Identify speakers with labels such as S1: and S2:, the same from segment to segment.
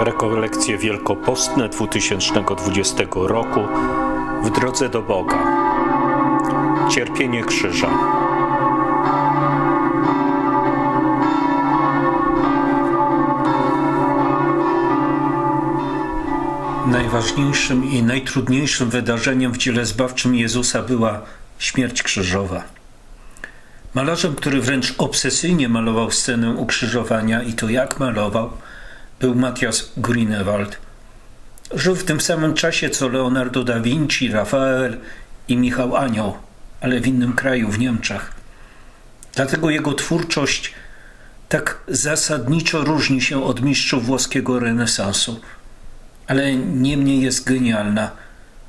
S1: Rekolekcje wielkopostne 2020 roku w drodze do Boga. Cierpienie krzyża. Najważniejszym i najtrudniejszym wydarzeniem w dziele zbawczym Jezusa była śmierć krzyżowa. Malarzem, który wręcz obsesyjnie malował scenę ukrzyżowania i to jak malował, był Matthias Grünewald. Żył w tym samym czasie co Leonardo da Vinci, Rafael i Michał Anioł, ale w innym kraju, w Niemczech. Dlatego jego twórczość tak zasadniczo różni się od mistrzów włoskiego renesansu, ale niemniej jest genialna,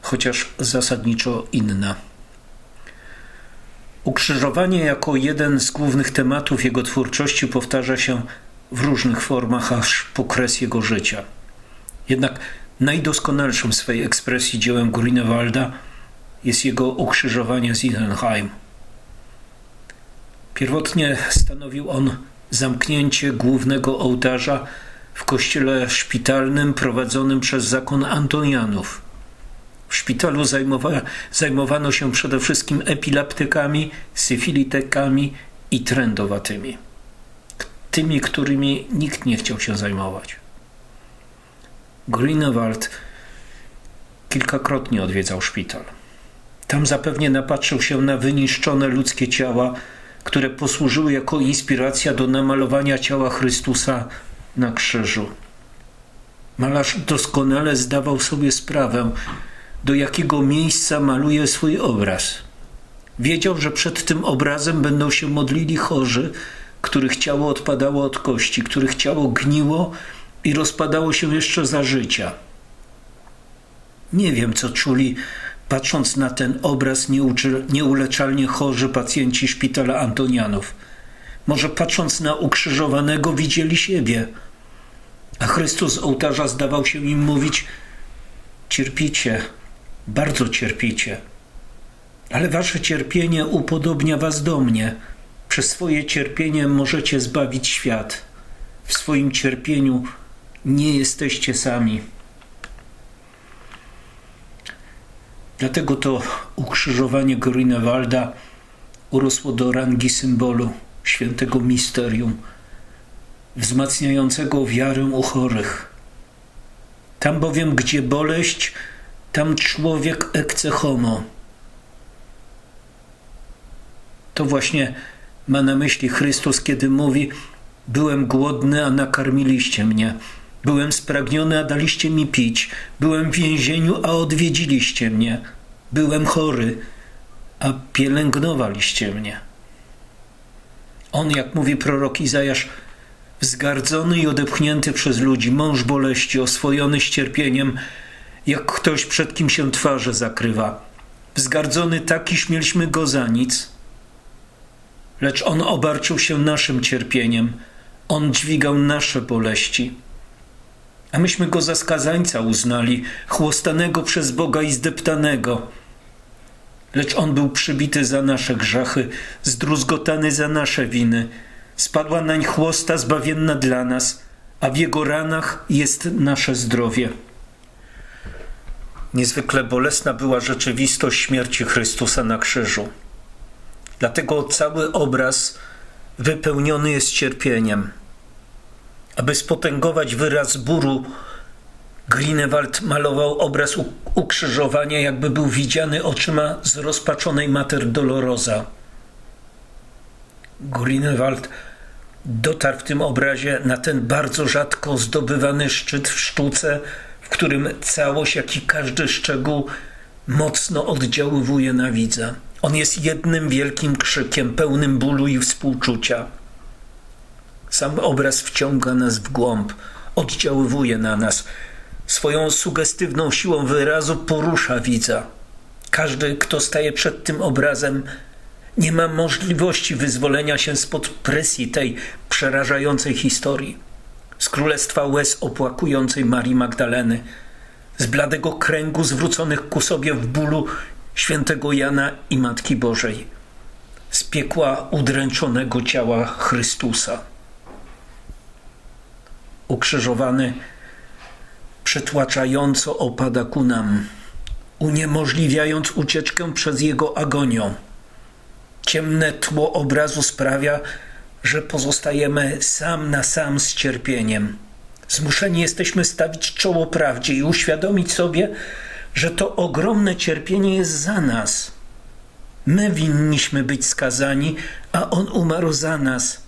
S1: chociaż zasadniczo inna. Ukrzyżowanie jako jeden z głównych tematów jego twórczości powtarza się w różnych formach aż po kres jego życia. Jednak najdoskonalszym swej ekspresji dziełem Grünewalda jest jego ukrzyżowanie z Isenheim. Pierwotnie stanowił on zamknięcie głównego ołtarza w kościele szpitalnym prowadzonym przez zakon Antonianów – w szpitalu zajmowa zajmowano się przede wszystkim epileptykami, syfilitykami i trędowatymi. Tymi, którymi nikt nie chciał się zajmować. Greenewald kilkakrotnie odwiedzał szpital. Tam zapewnie napatrzył się na wyniszczone ludzkie ciała, które posłużyły jako inspiracja do namalowania ciała Chrystusa na krzyżu. Malarz doskonale zdawał sobie sprawę, do jakiego miejsca maluje swój obraz. Wiedział, że przed tym obrazem będą się modlili chorzy, których ciało odpadało od kości, których ciało gniło i rozpadało się jeszcze za życia. Nie wiem, co czuli, patrząc na ten obraz nieuleczalnie chorzy pacjenci szpitala Antonianów. Może patrząc na ukrzyżowanego widzieli siebie, a Chrystus z ołtarza zdawał się im mówić: Cierpicie, bardzo cierpicie, ale wasze cierpienie upodobnia was do mnie. Przez swoje cierpienie możecie zbawić świat. W swoim cierpieniu nie jesteście sami. Dlatego to ukrzyżowanie Grünewalda urosło do rangi symbolu świętego misterium, wzmacniającego wiarę u chorych. Tam bowiem, gdzie boleść, tam człowiek ecce homo. To właśnie ma na myśli Chrystus, kiedy mówi: Byłem głodny, a nakarmiliście mnie. Byłem spragniony, a daliście mi pić. Byłem w więzieniu, a odwiedziliście mnie. Byłem chory, a pielęgnowaliście mnie. On, jak mówi prorok Izajasz, wzgardzony i odepchnięty przez ludzi, mąż boleści, oswojony z cierpieniem, jak ktoś przed kim się twarze zakrywa. Wzgardzony taki śmieliśmy go za nic. Lecz on obarczył się naszym cierpieniem, on dźwigał nasze boleści. A myśmy go za skazańca uznali, chłostanego przez Boga i zdeptanego. Lecz on był przybity za nasze grzechy, zdruzgotany za nasze winy. Spadła nań chłosta zbawienna dla nas, a w jego ranach jest nasze zdrowie. Niezwykle bolesna była rzeczywistość śmierci Chrystusa na krzyżu. Dlatego cały obraz wypełniony jest cierpieniem. Aby spotęgować wyraz bólu, Greenewald malował obraz ukrzyżowania, jakby był widziany oczyma zrozpaczonej Mater Dolorosa. Greenewald dotarł w tym obrazie na ten bardzo rzadko zdobywany szczyt w sztuce, w którym całość, jak i każdy szczegół mocno oddziaływuje na widza. On jest jednym wielkim krzykiem, pełnym bólu i współczucia. Sam obraz wciąga nas w głąb, oddziaływuje na nas. Swoją sugestywną siłą wyrazu porusza widza. Każdy, kto staje przed tym obrazem, nie ma możliwości wyzwolenia się spod presji tej przerażającej historii z królestwa łez opłakującej Marii Magdaleny, z bladego kręgu zwróconych ku sobie w bólu świętego Jana i Matki Bożej, z piekła udręczonego ciała Chrystusa. Ukrzyżowany przytłaczająco opada ku nam, uniemożliwiając ucieczkę przez jego agonią. Ciemne tło obrazu sprawia, że pozostajemy sam na sam z cierpieniem. Zmuszeni jesteśmy stawić czoło prawdzie i uświadomić sobie, że to ogromne cierpienie jest za nas. My winniśmy być skazani, a on umarł za nas.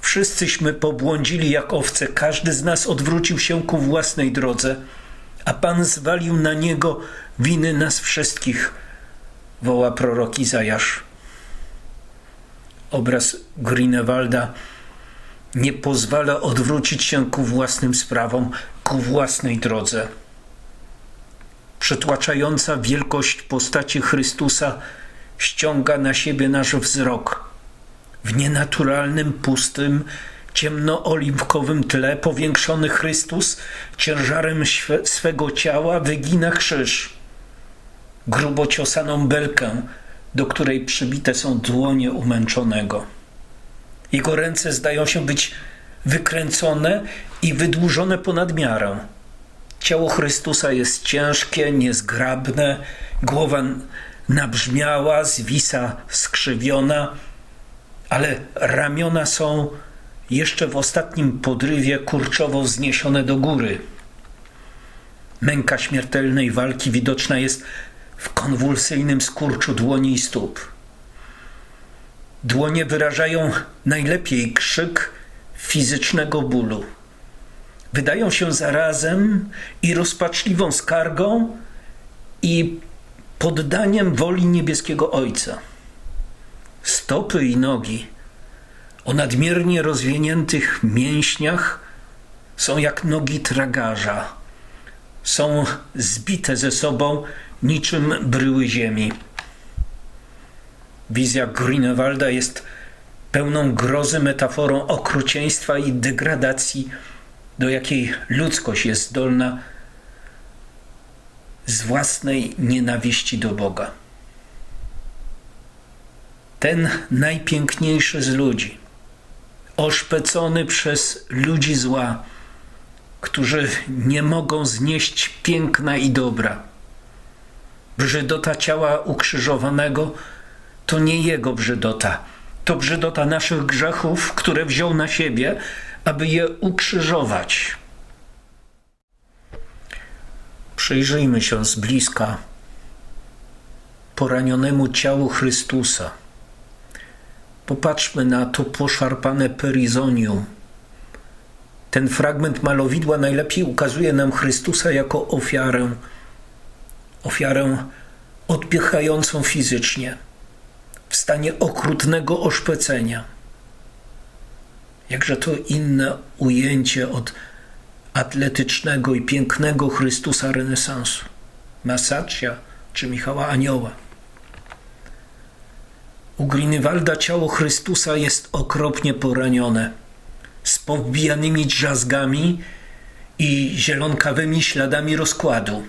S1: Wszyscyśmy pobłądzili jak owce, każdy z nas odwrócił się ku własnej drodze, a Pan zwalił na niego winy nas wszystkich, woła prorok Izajasz. Obraz Greenewalda nie pozwala odwrócić się ku własnym sprawom, ku własnej drodze. Przytłaczająca wielkość postaci Chrystusa ściąga na siebie nasz wzrok. W nienaturalnym, pustym, ciemnooliwkowym tle powiększony Chrystus ciężarem swego ciała wygina krzyż, grubo ciosaną belkę, do której przybite są dłonie umęczonego. Jego ręce zdają się być wykręcone i wydłużone ponad miarę. Ciało Chrystusa jest ciężkie, niezgrabne, głowa nabrzmiała, zwisa skrzywiona, ale ramiona są jeszcze w ostatnim podrywie kurczowo wzniesione do góry. Męka śmiertelnej walki widoczna jest w konwulsyjnym skurczu dłoni i stóp. Dłonie wyrażają najlepiej krzyk fizycznego bólu. Wydają się zarazem i rozpaczliwą skargą i poddaniem woli niebieskiego Ojca. Stopy i nogi o nadmiernie rozwiniętych mięśniach są jak nogi tragarza. Są zbite ze sobą niczym bryły ziemi. Wizja Grünewalda jest pełną grozy metaforą okrucieństwa i degradacji, do jakiej ludzkość jest zdolna z własnej nienawiści do Boga. Ten najpiękniejszy z ludzi, oszpecony przez ludzi zła, którzy nie mogą znieść piękna i dobra. Brzydota ciała ukrzyżowanego to nie jego brzydota, to brzydota naszych grzechów, które wziął na siebie, aby je ukrzyżować. Przyjrzyjmy się z bliska poranionemu ciału Chrystusa. Popatrzmy na to poszarpane perizonium. Ten fragment malowidła najlepiej ukazuje nam Chrystusa jako ofiarę, ofiarę odpychającą fizycznie, w stanie okrutnego oszpecenia. Jakże to inne ujęcie od atletycznego i pięknego Chrystusa renesansu, Masaccia czy Michała Anioła. U Grünewalda ciało Chrystusa jest okropnie poranione, z powbijanymi drzazgami i zielonkawymi śladami rozkładu.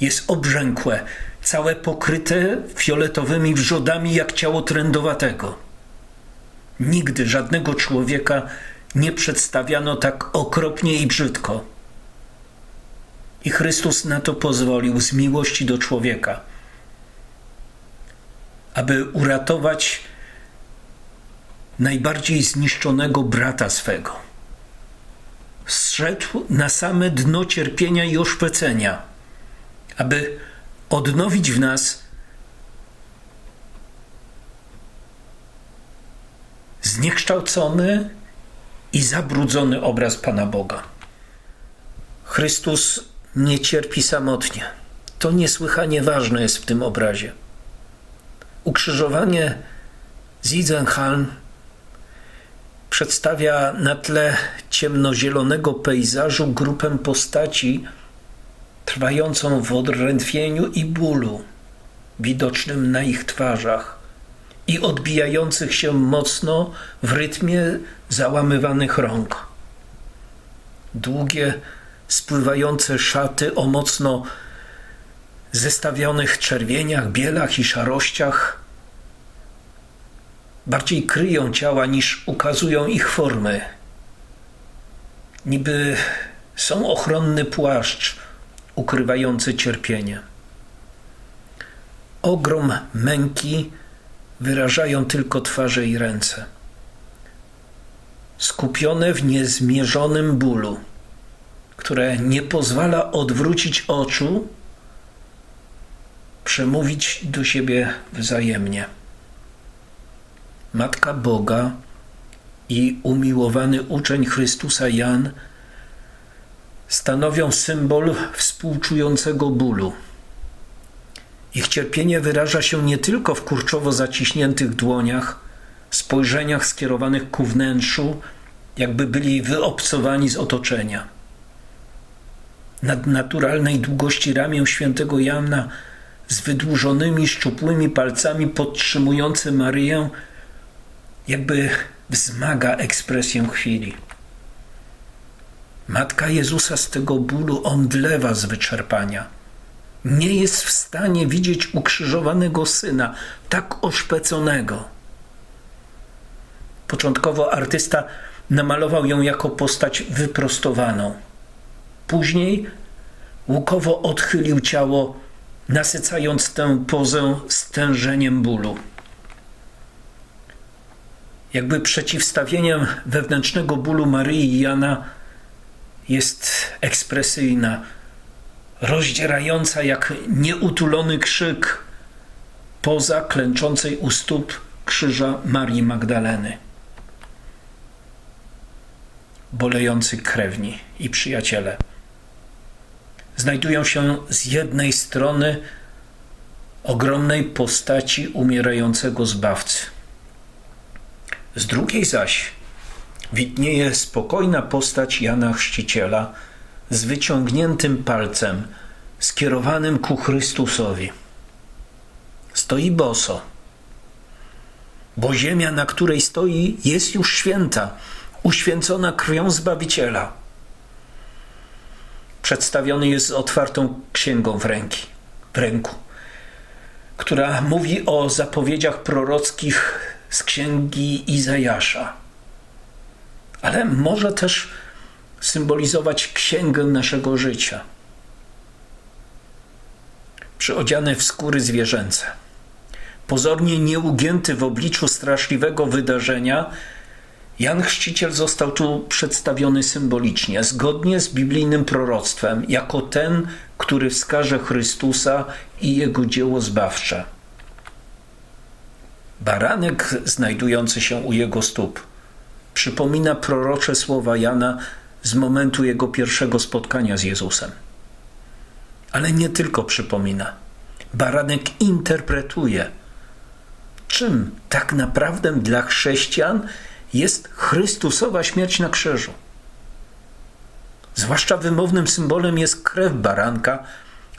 S1: Jest obrzękłe, całe pokryte fioletowymi wrzodami jak ciało trędowatego. Nigdy żadnego człowieka nie przedstawiano tak okropnie i brzydko. I Chrystus na to pozwolił z miłości do człowieka, aby uratować najbardziej zniszczonego brata swego. Zszedł na same dno cierpienia i oszpecenia, aby odnowić w nas zniekształcony i zabrudzony obraz Pana Boga. Chrystus nie cierpi samotnie. To niesłychanie ważne jest w tym obrazie. Ukrzyżowanie Zidzenhalm przedstawia na tle ciemnozielonego pejzażu grupę postaci trwającą w odrętwieniu i bólu widocznym na ich twarzach i odbijających się mocno w rytmie załamywanych rąk. Długie, spływające szaty o mocno zestawionych czerwieniach, bielach i szarościach bardziej kryją ciała niż ukazują ich formy. Niby są ochronny płaszcz ukrywający cierpienie. Ogrom męki wyrażają tylko twarze i ręce. Skupione w niezmierzonym bólu, które nie pozwala odwrócić oczu, przemówić do siebie wzajemnie. Matka Boga i umiłowany uczeń Chrystusa Jan stanowią symbol współczującego bólu. Ich cierpienie wyraża się nie tylko w kurczowo zaciśniętych dłoniach, spojrzeniach skierowanych ku wnętrzu, jakby byli wyobcowani z otoczenia. Nadnaturalnej długości ramię świętego Jana z wydłużonymi, szczupłymi palcami podtrzymujący Maryję, jakby wzmaga ekspresję chwili. Matka Jezusa z tego bólu omdlewa z wyczerpania. Nie jest w stanie widzieć ukrzyżowanego syna, tak oszpeconego. Początkowo artysta namalował ją jako postać wyprostowaną. Później łukowo odchylił ciało, nasycając tę pozę stężeniem bólu. Jakby przeciwstawieniem wewnętrznego bólu Maryi i Jana jest ekspresyjna, rozdzierająca jak nieutulony krzyk poza klęczącej u stóp krzyża Marii Magdaleny. Bolejący krewni i przyjaciele znajdują się z jednej strony ogromnej postaci umierającego zbawcy. Z drugiej zaś widnieje spokojna postać Jana Chrzciciela z wyciągniętym palcem skierowanym ku Chrystusowi. Stoi boso, bo ziemia, na której stoi, jest już święta, uświęcona krwią Zbawiciela. Przedstawiony jest z otwartą księgą w, ręki, w ręku, która mówi o zapowiedziach prorockich z księgi Izajasza ale może też symbolizować księgę naszego życia. Przyodziany w skóry zwierzęce, pozornie nieugięty w obliczu straszliwego wydarzenia, Jan Chrzciciel został tu przedstawiony symbolicznie, zgodnie z biblijnym proroctwem, jako ten, który wskaże Chrystusa i jego dzieło zbawcze. Baranek znajdujący się u jego stóp przypomina prorocze słowa Jana z momentu jego pierwszego spotkania z Jezusem. Ale nie tylko przypomina. Baranek interpretuje, czym tak naprawdę dla chrześcijan jest Chrystusowa śmierć na krzyżu. Zwłaszcza wymownym symbolem jest krew baranka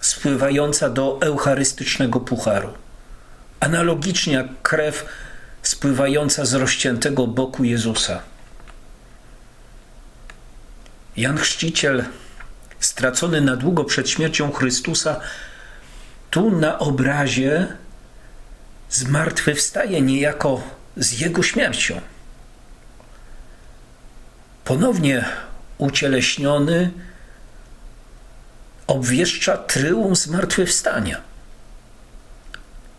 S1: spływająca do eucharystycznego pucharu. Analogicznie jak krew spływająca z rozciętego boku Jezusa. Jan Chrzciciel, stracony na długo przed śmiercią Chrystusa, tu na obrazie zmartwychwstaje niejako z jego śmiercią. Ponownie ucieleśniony obwieszcza tryumf zmartwychwstania.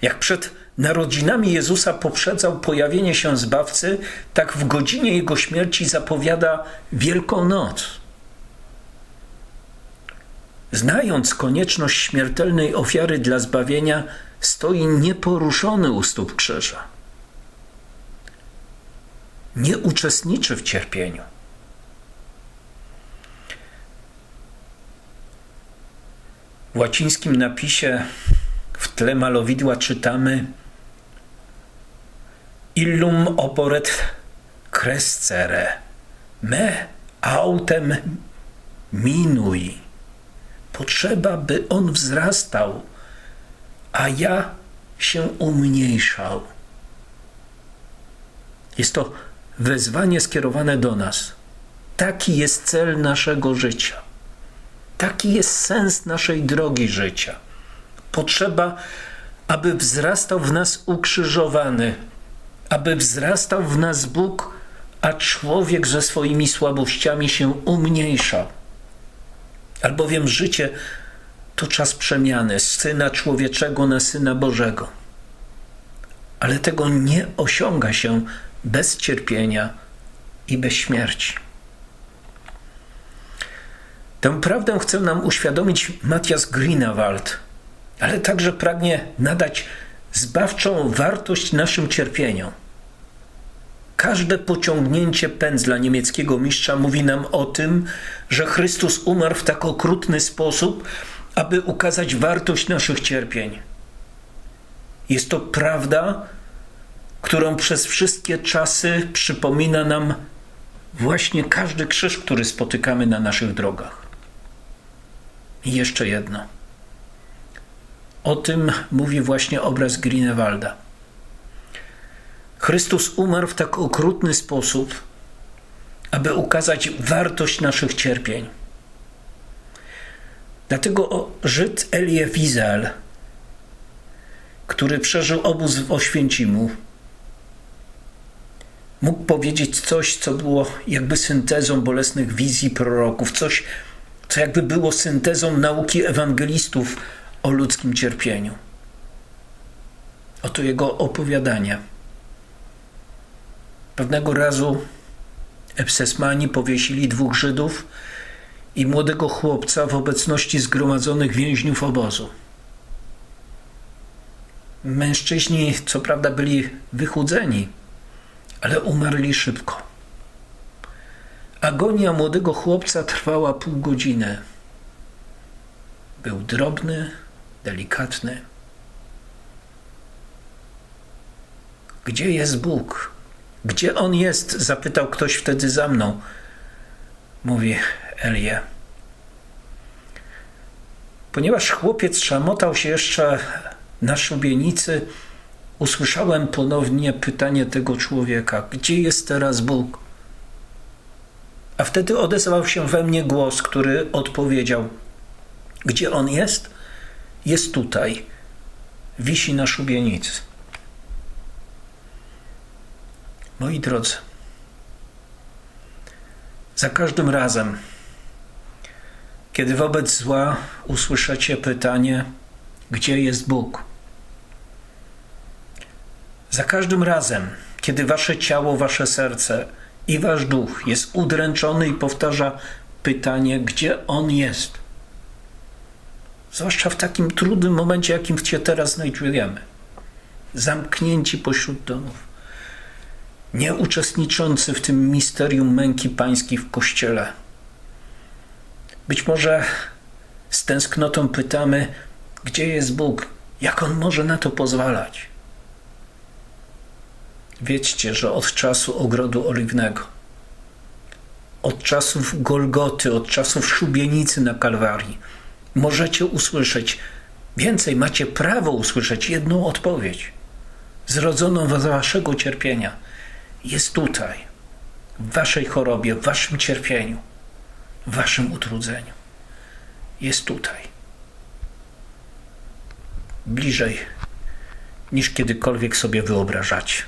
S1: Jak przed narodzinami Jezusa poprzedzał pojawienie się Zbawcy, tak w godzinie Jego śmierci zapowiada Wielką Noc. Znając konieczność śmiertelnej ofiary dla zbawienia, stoi nieporuszony u stóp krzyża. Nie uczestniczy w cierpieniu. W łacińskim napisie w tle malowidła czytamy illum oporet crescere, me autem minui. Potrzeba, by on wzrastał, a ja się umniejszał. Jest to wezwanie skierowane do nas. Taki jest cel naszego życia. Taki jest sens naszej drogi życia. Potrzeba, aby wzrastał w nas ukrzyżowany, aby wzrastał w nas Bóg, a człowiek ze swoimi słabościami się umniejszał. Albowiem życie to czas przemiany z Syna Człowieczego na Syna Bożego. Ale tego nie osiąga się bez cierpienia i bez śmierci. Tę prawdę chce nam uświadomić Matthias Grünewald, ale także pragnie nadać zbawczą wartość naszym cierpieniom. Każde pociągnięcie pędzla niemieckiego mistrza mówi nam o tym, że Chrystus umarł w tak okrutny sposób, aby ukazać wartość naszych cierpień. Jest to prawda, którą przez wszystkie czasy przypomina nam właśnie każdy krzyż, który spotykamy na naszych drogach. I jeszcze jedno. O tym mówi właśnie obraz Grünewalda. Chrystus umarł w tak okrutny sposób, aby ukazać wartość naszych cierpień. Dlatego Żyd Elie Wiesel, który przeżył obóz w Oświęcimu, mógł powiedzieć coś, co było jakby syntezą bolesnych wizji proroków, coś, co jakby było syntezą nauki ewangelistów o ludzkim cierpieniu. Oto jego opowiadanie. Pewnego razu Epsesmani powiesili dwóch Żydów i młodego chłopca w obecności zgromadzonych więźniów obozu. Mężczyźni, co prawda, byli wychudzeni, ale umarli szybko. Agonia młodego chłopca trwała pół godziny. Był drobny, delikatny. Gdzie jest Bóg? Gdzie on jest? zapytał ktoś wtedy za mną. Mówi Elie. Ponieważ chłopiec szamotał się jeszcze na szubienicy, usłyszałem ponownie pytanie tego człowieka: Gdzie jest teraz Bóg? A wtedy odezwał się we mnie głos, który odpowiedział: Gdzie on jest? Jest tutaj, wisi na szubienicy. Moi drodzy, za każdym razem, kiedy wobec zła usłyszycie pytanie, gdzie jest Bóg? Za każdym razem, kiedy wasze ciało, wasze serce i wasz duch jest udręczony i powtarza pytanie, gdzie On jest? Zwłaszcza w takim trudnym momencie, jakim się teraz znajdujemy. Zamknięci pośród domów. Nie uczestniczący w tym misterium męki pańskiej w kościele. Być może z tęsknotą pytamy, gdzie jest Bóg? Jak On może na to pozwalać? Wiedzcie, że od czasu ogrodu oliwnego, od czasów Golgoty, od czasów szubienicy na Kalwarii, możecie usłyszeć, więcej macie prawo usłyszeć jedną odpowiedź, zrodzoną z waszego cierpienia. Jest tutaj, w waszej chorobie, w waszym cierpieniu, w waszym utrudzeniu. Jest tutaj. Bliżej niż kiedykolwiek sobie wyobrażacie.